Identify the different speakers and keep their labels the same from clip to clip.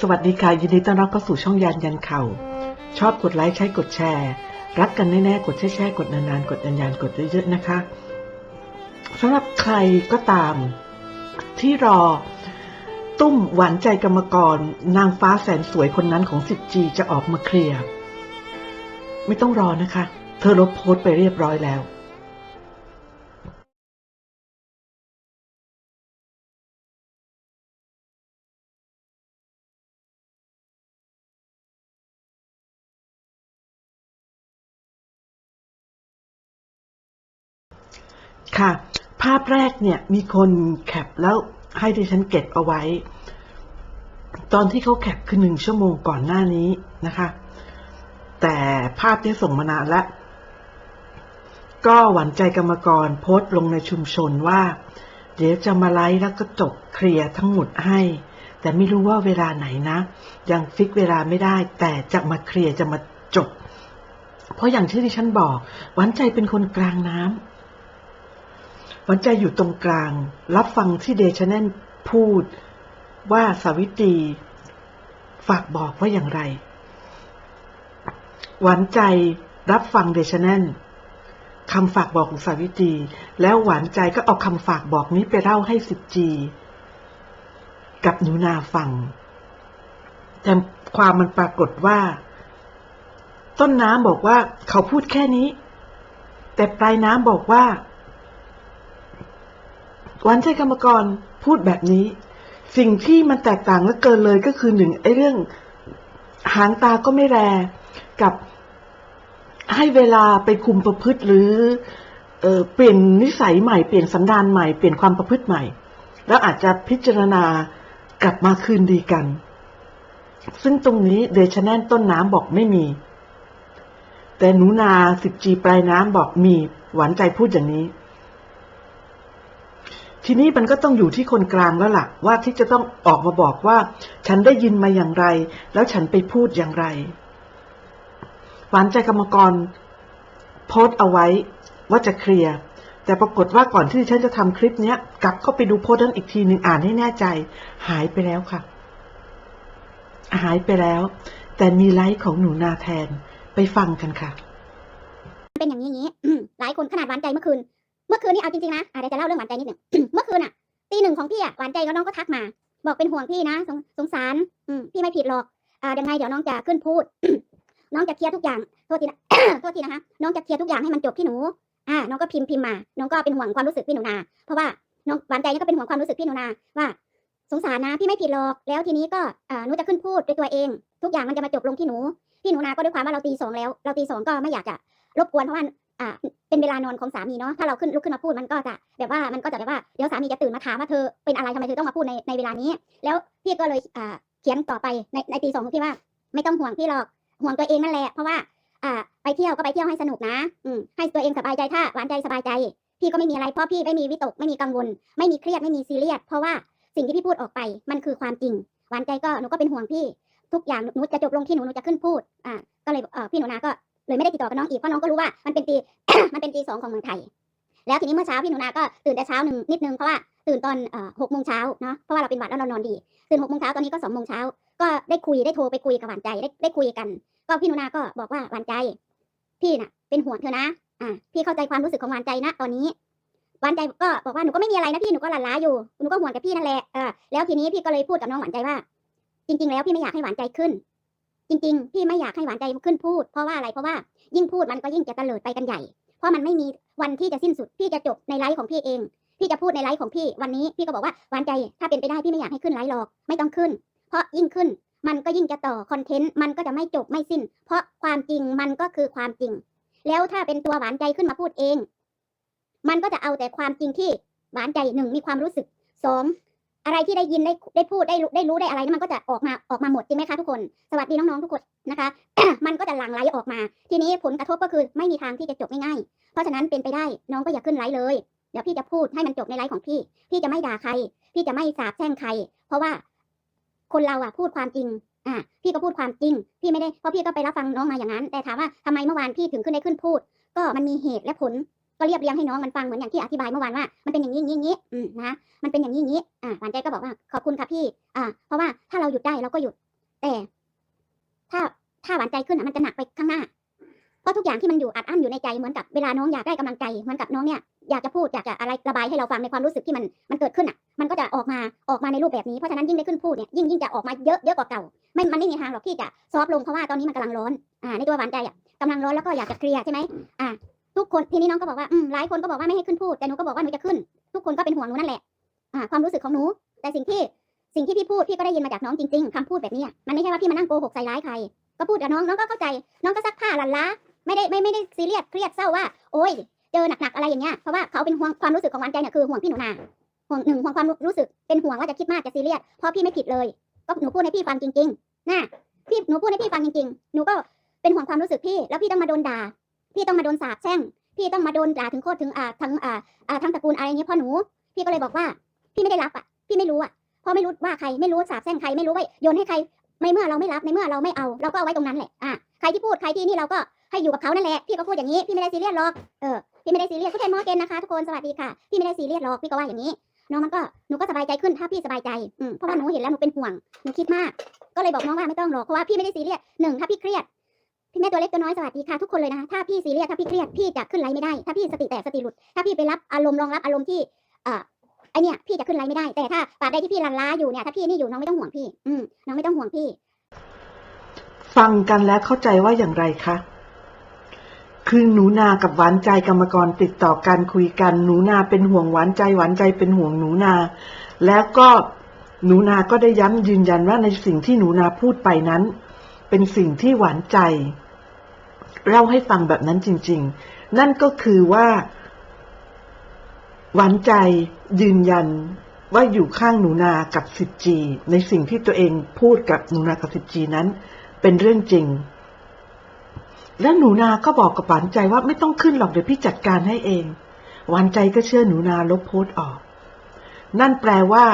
Speaker 1: สวัสดีค่ะ ยินดีต้อนรับเข้าสู่ช่องยันยันเข่า ชอบกดไลค์ใช้กดแชร์ รักกันแน่ๆ กดแช่ๆกดนานๆ กดยันยันกดเยอะๆ นะคะสำหรับใครก็ตาม ที่รอตุ้มหวานใจกรรมกร นางฟ้าแสนสวยคนนั้นของ 10G จะออกมาเคลียร์ ไม่ต้องรอนะคะ เธอลบโพสต์ไปเรียบร้อยแล้ว ค่ะ ภาพแรกเนี่ยมีคนแคปแล้วให้ดิฉันเก็บเอาไว้ ตอนที่เขาแคปคือหนึ่งชั่วโมงก่อนหน้านี้นะคะ แต่ภาพนี้ส่งมานานแล้วก็หวานใจกรรมกรโพสต์ลงในชุมชนว่า เดี๋ยวจะมาไลฟ์แล้วก็จบเคลียร์ทั้งหมดให้ แต่ไม่รู้ว่าเวลาไหนนะ ยังฟิกเวลาไม่ได้ แต่จะมาเคลียร์จะมาจบ เพราะอย่างที่ดิฉันบอก หวานใจเป็นคนกลางน้ำ หวันใจอยู่ตรงกลาง รับฟังที่เดชแนนพูดว่าสาวิตรีฝากบอกว่าอย่างไร หวานใจรับฟังเดชแนนคำฝากบอกของสาวิตรีแล้วหวานใจก็เอาคำฝากบอกนี้ไปเล่าให้สิบจี กับหนูนาฟัง แต่ความมันปรากฏว่า ต้นน้ำบอกว่าเขาพูดแค่นี้ แต่ปลายน้ำบอกว่า หวันชัยกรรมกรพูดแบบนี้ สิ่งที่มันแตกต่างและเกินเลยก็คือหนึ่งไอ้เรื่องหางตาก็ไม่แรกับให้เวลาไปคุมประพฤติหรือเออเปลี่ยนนิสัยใหม่เปลี่ยนสันดานใหม่เปลี่ยนความประพฤติใหม่ แล้วอาจจะพิจารณากลับมาคืนดีกัน ซึ่งตรงนี้เดชแนนต้นน้ำบอกไม่มี แต่หนูนาสิบจีปลายน้ำบอกมีหวานใจพูดอย่างนี้ ทีนี้มันก็ต้องอยู่ที่คนกลางแล้วล่ะ ว่าที่จะต้องออกมาบอกว่า ฉันได้ยินมาอย่างไร แล้วฉันไปพูดอย่างไร หวานใจกรรมกร โพสเอาไว้ว่าจะเคลียร์แต่ปรากฏว่าก่อนที่ฉันจะทำคลิปเนี้ยกลับเข้าไปดูโพสต์นั้นอีกทีหนึ่งอ่านให้แน่ใจ หายไปแล้วค่ะ หายไปแล้ว แต่มีไลฟ์ของหนูนาแทนไปฟังกันค่ะ
Speaker 2: เป็นอย่างนี้อย่างนี้หลายคนขนาดหวานใจเมื่อคืน มื่อคืนนี่เอาจริงๆนะอะเดี๋ยวจะเล่าเรื่องหวานใจนิดหนึ่งเมื่อคืนอะตีหนึ่งของพี่อะหวานใจแล้วน้องก็ทักมา บอกเป็นห่วงพี่นะสงสงสารอืมพี่ไม่ผิดหรอกอ่ายังไงเดี๋ยวน้องจะขึ้นพูด น้องจะเคลียร์ทุกอย่างโทษทีนะโทษทีนะคะน้องจะเคลียร์ทุกอย่างให้มันจบที่หนูอ่าน้องก็พิมพ์พิมพ์มา น้องก็เป็นห่วงความรู้สึกพี่หนูนา เพราะว่าน้องหวานใจนี่ก็เป็นห่วงความรู้สึกพี่หนูนาว่า สงสารนะพี่ไม่ผิดหรอก แล้วทีนี้ก็อ่าหนูจะขึ้นพูดด้วยตัวเอง ทุกอย่างมันจะมาจบลงที่หนู พี่หนูนาก็ด้วยความว่าเราตีสองแล้ว เราตีสองก็ไม่อยากจะรบกวนเพราะว่าอ่า เป็นเวลานอนของสามีเนาะถ้าเราขึ้นลุกขึ้นมาพูดมันก็จะแบบว่ามันก็จะแบบว่าเดี๋ยวสามีจะตื่นมาถามว่าเธอเป็นอะไรทำไมเธอต้องมาพูดในในเวลานี้ แล้วพี่ก็เลยเขียนต่อไปในในตีสองพี่ว่า ไม่ต้องห่วงพี่หรอกห่วงตัวเองนั่นแหละเพราะว่าไปเที่ยวก็ไปเที่ยวให้สนุกนะอืให้ตัวเองสบายใจถ้าหวานใจสบายใจ พี่ก็ไม่มีอะไรเพราะพี่ไม่มีวิตกไม่มีกังวล ไม่มีเครียดไม่มีซีเรียสเพราะว่าสิ่งที่พี่พูดออกไปมันคือความจริง หวานใจก็หนูก็เป็นห่วงพี่ ทุกอย่างหนูจะจบลงที่หนูหนูจะขึ้นพูดอ่าก็เลยพี่หนูนาก็ เลยไม่ได้ติดต่อกับน้องอีกเพราะน้องก็รู้ว่ามันเป็นตี มันเป็นตีสองของเมืองไทย แล้วทีนี้เมื่อเช้าพี่หนูนาก็ตื่นแต่เช้าหนึ่งนิดนึงเพราะว่าตื่นตอนหกโมงเช้าเนาะเพราะว่าเราเป็นหวัดแล้วเรานอนดีตื่นหกโมงเช้าตอนนี้ก็สองโมงเช้าก็ได้คุยได้โทรไปคุยกับหวานใจได้ได้คุยกัน ก็พี่หนูนาก็บอกว่าหวานใจ พี่น่ะ เป็นห่วงเธอนะอ่าพี่เข้าใจความรู้สึกของหวานใจนะตอนนี้หวานใจก็บอกว่าหนูก็ไม่มีอะไรนะพี่หนูก็หลันล้าอยู่หนูก็ห่วงแต่พี่นั่นแหละเออแล้วทีนี้พี่ก็เลยพูดกับน้องหวานใจว่า จริง ๆ แล้วพี่ไม่อยากให้หวานใจขึ้น จริง ๆ พี่ไม่อยากให้หวานใจขึ้นพูด เพราะว่าอะไรเพราะว่ายิ่งพูดมันก็ยิ่งจะเตลิดไปกันใหญ่ เพราะมันไม่มีวันที่จะสิ้นสุด พี่จะจบในไลฟ์ของพี่เอง พี่จะพูดในไลฟ์ของพี่ วันนี้พี่ก็บอกว่าหวานใจถ้าเป็นไปได้พี่ไม่อยากให้ขึ้นไลฟ์หรอก ไม่ต้องขึ้น เพราะยิ่งขึ้นมันก็ยิ่งจะต่อคอนเทนต์มันก็จะไม่จบไม่สิ้น เพราะความจริงมันก็คือความจริง แล้วถ้าเป็นตัวหวานใจขึ้นมาพูดเอง มันก็จะเอาแต่ความจริงที่หวานใจหนึ่งมีความรู้สึกสอง อะไรที่ได้ยินได้ได้พูดได้รู้ได้รู้ได้อะไรนั่นมันก็จะออกมาออกมาหมดจริงไหมคะทุกคน สวัสดีน้องๆทุกคนนะคะ มันก็จะหลั่งไหลออกมา ทีนี้ผลกระทบก็คือไม่มีทางที่จะจบง่ายๆเพราะฉะนั้นเป็นไปได้น้องก็อย่าขึ้นไลฟ์เลยเดี๋ยวพี่จะพูดให้มันจบในไลฟ์ของพี่ พี่จะไม่ด่าใคร พี่จะไม่สาบแช่งใคร เพราะว่าคนเราอะพูดความจริง อ่าพี่ก็พูดความจริง พี่ไม่ได้เพราะพี่ก็ไปรับฟังน้องมาอย่างนั้น แต่ถามว่าทำไมเมื่อวานพี่ถึงขึ้นได้ขึ้นพูด ก็มันมีเหตุและผล ก็เรียบเรียงให้น้องมันฟังเหมือนอย่างที่อธิบายเมื่อวานว่ามันเป็นอย่างนี้อย่างนี้อย่างนี้อืมนะมันเป็นอย่างนี้อย่างนี้อ่าหวานใจก็บอกว่าขอบคุณค่ะพี่อ่า เพราะว่าถ้าเราหยุดได้เราก็หยุด แต่ ถ้าถ้าหวานใจขึ้นอะมันจะหนักไปข้างหน้าเพราะทุกอย่างที่มันอยู่อัดอั้นอยู่ในใจเหมือนกับเวลาน้องอยากได้กำลังใจเหมือนกับน้องเนี่ยอยากจะพูดอยากจะอะไรระบายให้เราฟังในความรู้สึกที่มันมันเกิดขึ้นอะ มันก็จะออกมาออกมาในรูปแบบนี้เพราะฉะนั้นยิ่งได้ขึ้นพูดเนี่ยยิ่งยิ่งจะออกมาเยอะเยอะกว่าเก่าไม่มันไม่มีทางหรอกที่จะซอฟต์ลงเพราะว่าตอนนี้มันกำลังร้อนอ่าในตัวหวานใจอะกำลังร้อนแล้วก็อยากจะเคลียร์ใช่ไหมอ่า ทุกคนทีนี้น้องก็บอกว่าอืมหลายคนก็บอกว่าไม่ให้ขึ้นพูดแต่หนูก็บอกว่าหนูจะขึ้น ทุกคนก็เป็นห่วงหนูนั่นแหละอ่าความรู้สึกของหนู แต่สิ่งที่สิ่งที่พี่พูดพี่ก็ได้ยินมาจากน้องจริงๆคำพูดแบบนี้มันไม่ใช่ว่าพี่มานั่งโกหกใส่ร้ายใคร ก็พูดกับน้องน้องก็เข้าใจ น้องก็ซักผ้าหลันล้าไม่ได้ไม่ไม่ได้ซีเรียสเครียดเศร้าว่าโอ๊ยเจอหนักๆอะไรอย่างเงี้ยเพราะว่าเขาเป็นห่วงความรู้สึกของหวานใจเนี่ยคือห่วงพี่หนูนาห่วงหนึ่งห่วงความรู้สึกเป็นห่วงว่าจะคิดมากจะซีเรียสเพราะพี่ไม่ผิดเลยก็หนูพูดให้พี่ฟังจริงๆนะพี่หนูพูดให้พี่ฟังจริงๆ หนูก็เป็นห่วงความรู้สึกพี่ แล้วพี่ต้องมาโดนด่า พี่ต้องมาโดนสาปแช่ง พี่ต้องมาโดนด่าถึงโคตรถึงอ่าทั้งอ่าอ่าทั้งตระกูลอะไรเงี้ยพ่อหนู พี่ก็เลยบอกว่า พี่ไม่ได้รับอะ พี่ไม่รู้อะพราะไม่รู้ว่าใครไม่รู้สาปแช่งใครไม่รู้ว่าโยนให้ใครในเมื่อเราไม่รับในเมื่อเราไม่เอาเราก็เอาไว้ตรงนั้นแหละอะใครที่พูดใครที่นี่เราก็ให้อยู่กับเขานั่นแหละพี่ก็พูดอย่างนี้พี่ไม่ได้ซีเรียสหรอกเออพี่ไม่ได้ซีเรียสทุกท่านมอเกนนะคะทุกคนสวัสดีค่ะพี่ไม่ได้ซีเรียสหรอกพี่ก็ว่าอย่างนี้น้องมันก็หนูก็สบายใจขึ้นถ้าพี่สบายใจอืมเพราะว่าหนูเห็นแล้วหนูเป็นห่วงหนูคิดมาก ก็เลยบอกน้องว่าไม่ต้องหรอกเพราะว่าพี่ไม่ได้ซีเรียสหนึ่งถ้าพี่เครียด พี่แม่ตัวเล็กตัวน้อยสวัสดีค่ะทุกคนเลยนะคะถ้าพี่ซีเรียสถ้าพี่เครียดพี่จะขึ้นไลฟ์ไม่ได้ ถ้าพี่สติแตกสติหลุด ถ้าพี่ไปรับอารมณ์รองรับอารมณ์ที่เอ่อไอเนี่ยพี่จะขึ้นไลฟ์ไม่ได้แต่ถ้าปาดใดที่พี่ลันล้าอยู่เนี่ยถ้าพี่นี่อยู่น้องไม่ต้องห่วงพี่ อืมน้องไม่ต้องห่วงพี่
Speaker 1: ฟังกันแล้วเข้าใจว่าอย่างไรคะคือหนูนากับหวานใจกรรมกรติดต่อการคุยกันหนูนาเป็นห่วงหวานใจหวานใจเป็นห่วงหนูนา แล้วก็หนูนาก็ได้ย้ำยืนยันว่าในสิ่งที่หนูนาพูดไปนั้น เป็นสิ่งที่หวานใจ เล่าให้ฟังแบบนั้นจริง ๆ นั่นก็คือว่าหวานใจยืนยันว่าอยู่ข้างหนูนากับ 10G ในสิ่งที่ตัวเองพูดกับหนูนากับ 10G นั้น เป็นเรื่องจริง และหนูนาก็บอกกับหวานใจว่าไม่ต้องขึ้นหรอกเดี๋ยวพี่จัดการให้เองหวานใจก็เชื่อหนูนาลบโพสต์ออก นั่นแปลว่า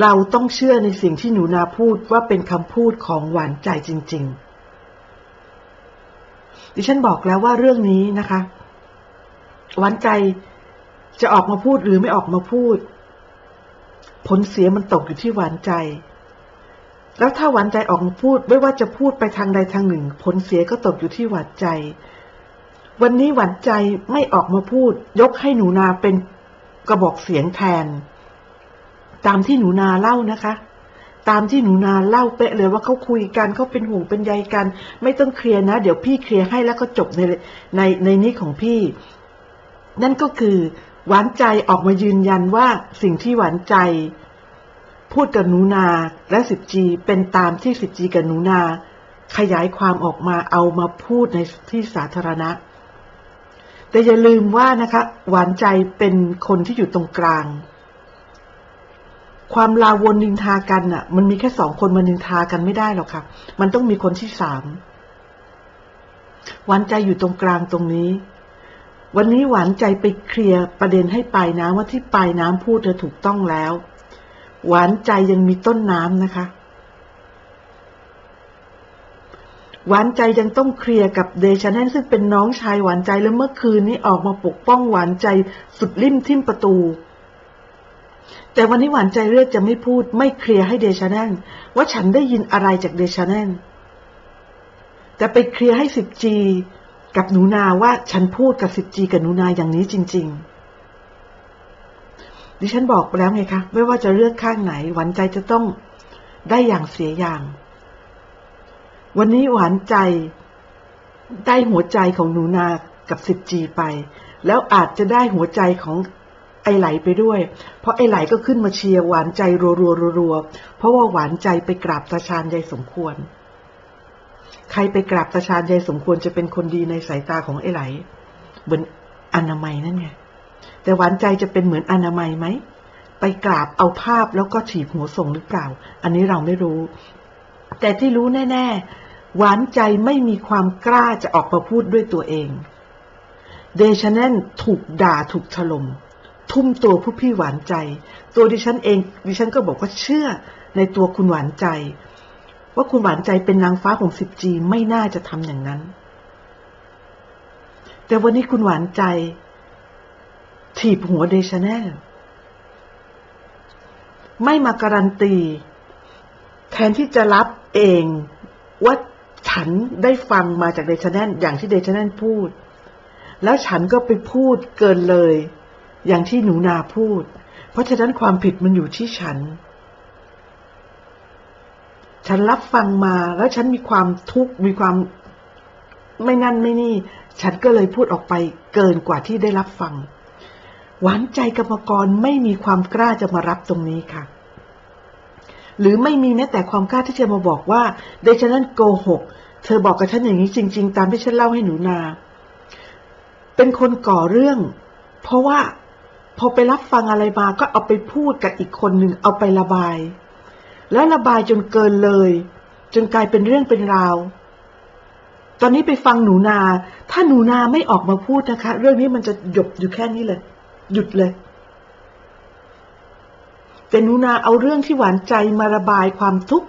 Speaker 1: เราต้องเชื่อในสิ่งที่หนูนาพูดว่าเป็นคำพูดของหวานใจจริง ๆ ดิฉันบอกแล้วว่าเรื่องนี้นะคะ หวานใจจะออกมาพูดหรือไม่ออกมาพูด ผลเสียมันตกอยู่ที่หวานใจ แล้วถ้าหวานใจออกมาพูด ไม่ว่าจะพูดไปทางใดทางหนึ่ง ผลเสียก็ตกอยู่ที่หวานใจ วันนี้หวานใจไม่ออกมาพูด ยกให้หนูนาเป็นกระบอกเสียงแทน ตามที่หนูนาเล่านะคะ ตามที่หนูนาเล่าเป๊ะเลยว่าเขาคุยกันเขาเป็นห่วงเป็นใยกัน ไม่ต้องเคลียร์นะ เดี๋ยวพี่เคลียร์ให้แล้วก็จบในในในนี้ของพี่ นั่นก็คือหวานใจออกมายืนยันว่าสิ่งที่หวานใจ พูดกับหนูนาและสิบจีเป็นตามที่สิบจีกับหนูนา ขยายความออกมาเอามาพูดในที่สาธารณะ แต่อย่าลืมว่านะคะ หวานใจเป็นคนที่อยู่ตรงกลาง ความลาวนนินทากันน่ะ มันมีแค่สองคนมานินทากันไม่ได้หรอกค่ะ มันต้องมีคนที่สามหวานใจอยู่ตรงกลางตรงนี้ วันนี้หวานใจไปเคลียร์ประเด็นให้ปลายน้ำว่าที่ปลายน้ำพูดเธอถูกต้องแล้ว หวานใจยังมีต้นน้ำนะคะ หวานใจยังต้องเคลียร์กับเดชาแนนซึ่งเป็นน้องชายหวานใจแล้วเมื่อคืนนี้ออกมาปกป้องหวานใจสุดริมทิ่มประตู แต่วันนี้หวานใจเลือกจะไม่พูดไม่เคลียร์ให้เดชาแนนว่าฉันได้ยินอะไรจากเดชาแนนแต่ไปเคลียร์ให้สิบจีกับหนูนาว่าฉันพูดกับสิบจีกับหนูนาอย่างนี้จริง ๆ ดิฉันบอกไปแล้วไงคะ ไม่ว่าจะเลือกข้างไหน หวานใจจะต้องได้อย่างเสียอย่าง วันนี้หวานใจได้หัวใจของหนูนากับสิบจีไป แล้วอาจจะได้หัวใจของ ไอไหลไปด้วย เพราะไอไหลก็ขึ้นมาเชียร์หวานใจรัวๆรัวๆเพราะว่าหวานใจไปกราบตาชาญยายสมควร ใครไปกราบตาชาญยายสมควรจะเป็นคนดีในสายตาของไอไหล เหมือนอนามัยนั่นไงแต่หวานใจจะเป็นเหมือนอนามัยไหมไปกราบเอาภาพแล้วก็ถีบหัวส่งหรือเปล่า อันนี้เราไม่รู้ แต่ที่รู้แน่ ๆ หวานใจไม่มีความกล้าจะออกมาพูดด้วยตัวเอง เดชแนนถูกด่าถูกถล่ม ทุ่มตัวผู้พี่หวานใจ ตัวดิฉันเอง ดิฉันก็บอกว่าเชื่อในตัวคุณหวานใจ ว่าคุณหวานใจเป็นนางฟ้าของสิบจีไม่น่าจะทำอย่างนั้น แต่วันนี้คุณหวานใจ ถีบหัวเดชแนลไม่มาการันตี แทนที่จะรับเองว่าฉันได้ฟังมาจากเดชแนนอย่างที่เดชแนนพูด แล้วฉันก็ไปพูดเกินเลย อย่างที่หนูนาพูด เพราะฉะนั้นความผิดมันอยู่ที่ฉัน ฉันรับฟังมาแล้วฉันมีความทุกข์มีความไม่นั่นไม่นี่ ฉันก็เลยพูดออกไปเกินกว่าที่ได้รับฟัง หวานใจกรรมกรไม่มีความกล้าจะมารับตรงนี้ค่ะ หรือไม่มีแม้แต่ความกล้าที่จะมาบอกว่าเดชนั้นโกหก เธอบอกกับฉันอย่างนี้จริง ๆ ตามที่ฉันเล่าให้หนูนา เป็นคนก่อเรื่อง เพราะว่า พอไปรับฟังอะไรมาก็เอาไปพูดกับอีกคนหนึ่งเอาไประบาย แล้วระบายจนเกินเลย จนกลายเป็นเรื่องเป็นราว ตอนนี้ไปฟังหนูนา ถ้าหนูนาไม่ออกมาพูดนะคะ เรื่องนี้มันจะหยบอยู่แค่นี้เลย หยุดเลยแต่หนูนาเอาเรื่องที่หวานใจมาระบายความทุกข์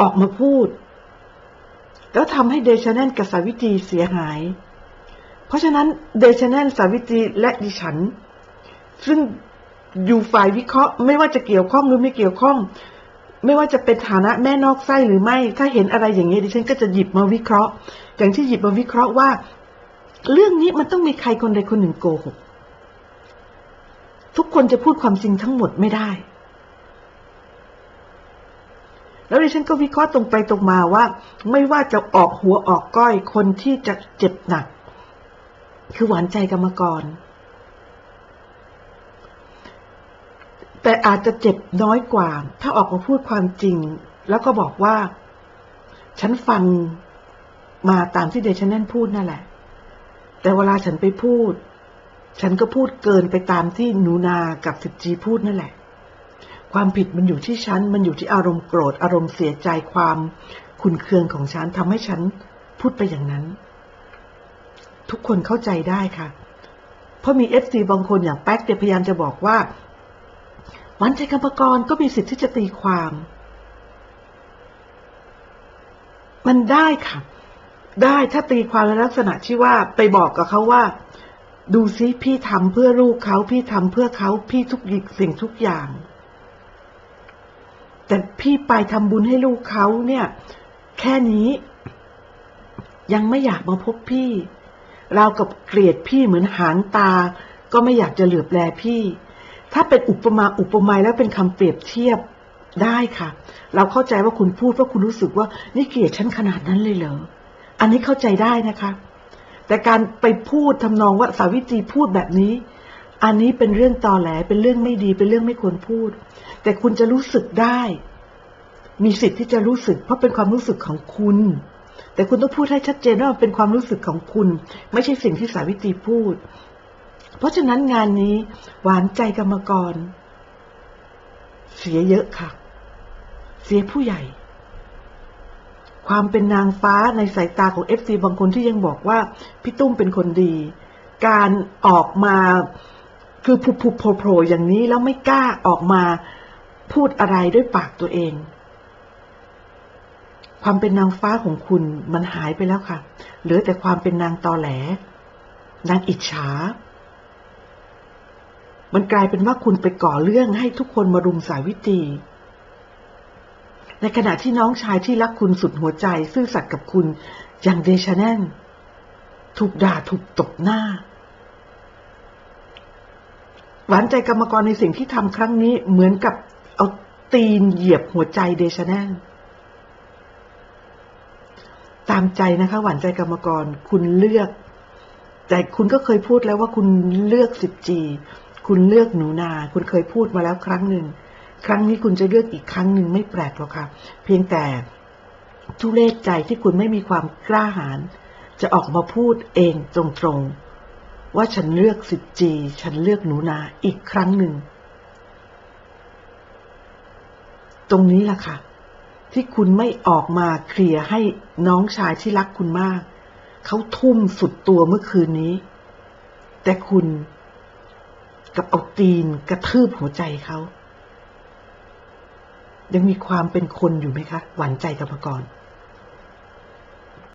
Speaker 1: ออกมาพูด แล้วทำให้เดชแนนกับสาวิตรีเสียหาย เพราะฉะนั้นเดชแนนสาวิตรีและดิฉัน ซึ่งอยู่ฝ่ายวิเคราะห์ ไม่ว่าจะเกี่ยวข้องหรือไม่เกี่ยวข้อง ไม่ว่าจะเป็นฐานะแม่นอกไส้หรือไม่ ถ้าเห็นอะไรอย่างนี้ดิฉันก็จะหยิบมาวิเคราะห์ อย่างที่หยิบมาวิเคราะห์ว่า เรื่องนี้มันต้องมีใครคนใดคนหนึ่งโกหกทุกคนจะพูดความจริงทั้งหมดไม่ได้ แล้วดิฉันก็วิเคราะห์ตรงไปตรงมาว่า ไม่ว่าจะออกหัวออกก้อยคนที่จะเจ็บหนัก คือหวานใจกรรมกร แต่อาจจะเจ็บน้อยกว่า ถ้าออกมาพูดความจริง แล้วก็บอกว่า ฉันฟังมาตามที่เดชแนนพูดนั่นแหละ แต่เวลาฉันไปพูด ฉันก็พูดเกินไปตามที่หนูนากับสิบจีพูดนั่นแหละ ความผิดมันอยู่ที่ฉัน มันอยู่ที่อารมณ์โกรธ อารมณ์เสียใจความขุนเคืองของฉันทำให้ฉันพูดไปอย่างนั้น ทุกคนเข้าใจได้ค่ะ เพราะมีเอฟซีบางคนอย่างแป๊กเนี่ยพยายามจะบอกว่า วันใจกรรมกรก็มีสิทธิ์ที่จะตีความ มันได้ค่ะ ได้ถ้าตีความในลักษณะที่ว่าไปบอกกับเขาว่า ดูซิพี่ทำเพื่อลูกเขาพี่ทำเพื่อเขาพี่ทุกสิ่งทุกอย่าง แต่พี่ไปทำบุญให้ลูกเขาเนี่ย แค่นี้ยังไม่อยากมาพบพี่ เรากับเกลียดพี่เหมือนหางตา ก็ไม่อยากจะเหลือบแลพี่ ถ้าเป็นอุปมาอุปไมยแล้วเป็นคำเปรียบเทียบได้ค่ะ เราเข้าใจว่าคุณพูดเพราะคุณรู้สึกว่านี่เกลียดฉันขนาดนั้นเลยเหรอ อันนี้เข้าใจได้นะคะ แต่การไปพูดทำนองว่าสาวิตรีพูดแบบนี้ อันนี้เป็นเรื่องตอแหลเป็นเรื่องไม่ดีเป็นเรื่องไม่ควรพูด แต่คุณจะรู้สึกได้ มีสิทธิ์ที่จะรู้สึก เพราะเป็นความรู้สึกของคุณ แต่คุณต้องพูดให้ชัดเจนว่ามันเป็นความรู้สึกของคุณ ไม่ใช่สิ่งที่สาวิตรีพูด เพราะฉะนั้นงานนี้หวานใจกรรมกร เสียเยอะค่ะ เสียผู้ใหญ่ ความเป็นนางฟ้าในสายตาของเอฟซีบางคนที่ยังบอกว่าพี่ตุ้มเป็นคนดี การออกมาคือผุบผุบโผล่โผล่อย่างนี้แล้วไม่กล้าออกมาพูดอะไรด้วยปากตัวเอง ความเป็นนางฟ้าของคุณมันหายไปแล้วค่ะ เหลือแต่ความเป็นนางตอแหล นางอิจฉา มันกลายเป็นว่าคุณไปก่อเรื่องให้ทุกคนมารุมสาวิตรีในขณะที่น้องชายที่รักคุณสุดหัวใจ ซื่อสัตย์กับคุณ อย่างเดชแนนถูกด่าถูกตบหน้า หวานใจกรรมกรในสิ่งที่ทำครั้งนี้เหมือนกับเอาตีนเหยียบหัวใจเดชแนนามใจนะคะ หวานใจกรรมกร คุณเลือก แต่คุณก็เคยพูดแล้วว่าคุณเลือกสิบจีคุณเลือกหนูนา คุณเคยพูดมาแล้วครั้งหนึ่ง ครั้งนี้คุณจะเลือกอีกครั้งหนึ่งไม่แปลกหรอกค่ะ เพียงแต่ทุเลศใจที่คุณไม่มีความกล้าหาญจะออกมาพูดเองตรงๆ ว่าฉันเลือกสิบจีฉันเลือกหนูนาอีกครั้งหนึ่ง ตรงนี้ล่ะค่ะ ที่คุณไม่ออกมาเคลียร์ให้น้องชายที่รักคุณมาก เขาทุ่มสุดตัวเมื่อคืนนี้ แต่คุณกับเอาตีนกระทืบหัวใจเขา ยังมีความเป็นคนอยู่ไหมคะ หวานใจกรรมกร